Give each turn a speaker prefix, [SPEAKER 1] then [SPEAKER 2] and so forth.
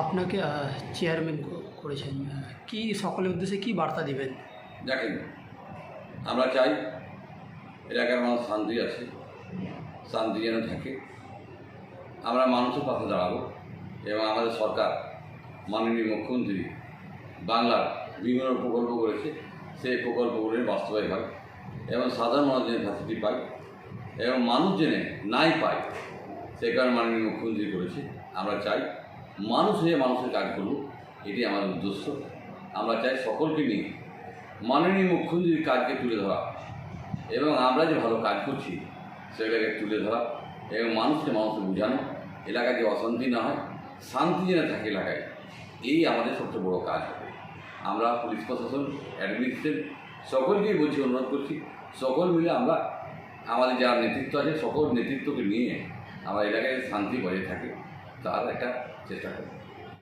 [SPEAKER 1] আপনাকে চেয়ারম্যান করেছেন কি সকলের উদ্দেশ্যে কি বার্তা দিবেন?
[SPEAKER 2] দেখেন, আমরা চাই এলাকার মানুষ শান্তি আছে শান্তি যেন থাকে। আমরা মানুষের পাশে দাঁড়াবো এবং আমাদের সরকার, মাননীয় মুখ্যমন্ত্রী বাংলার বিভিন্ন প্রকল্প করেছে, সেই প্রকল্পগুলি বাস্তবায়ন হয় এবং সাধারণ মানুষ যেন ফ্যাসিলিটি পায় এবং মানুষ জেনে নাই পায়, সে কারণে মাননীয় মুখ্যমন্ত্রী করেছে। আমরা চাই মানুষ হয়ে মানুষের কাজ করুক এটি আমাদের উদ্দেশ্য। আমরা চাই সকলকে নিয়ে মাননীয় মুখ্যমন্ত্রীর কাজকে তুলে ধরা এবং আমরা যে ভালো কাজ করছি সেগুলোকে তুলে ধরা এবং মানুষকে মানুষকে বোঝানো এলাকায় যে অশান্তি না হয়, শান্তি যেন থাকে এলাকায়, এই আমাদের সবচেয়ে বড় কাজ হবে। আমরা পুলিশ প্রশাসন, অ্যাডমিনিস্ট্রেশন সকলকেই বলছি, অনুরোধ করছি, সকল মিলে আমরা আমাদের যারা নেতৃত্ব আছে, সকল নেতৃত্বকে নিয়ে আমরা এলাকায় শান্তি বজায় থাকে। చాలా అటాక్ చేశాడు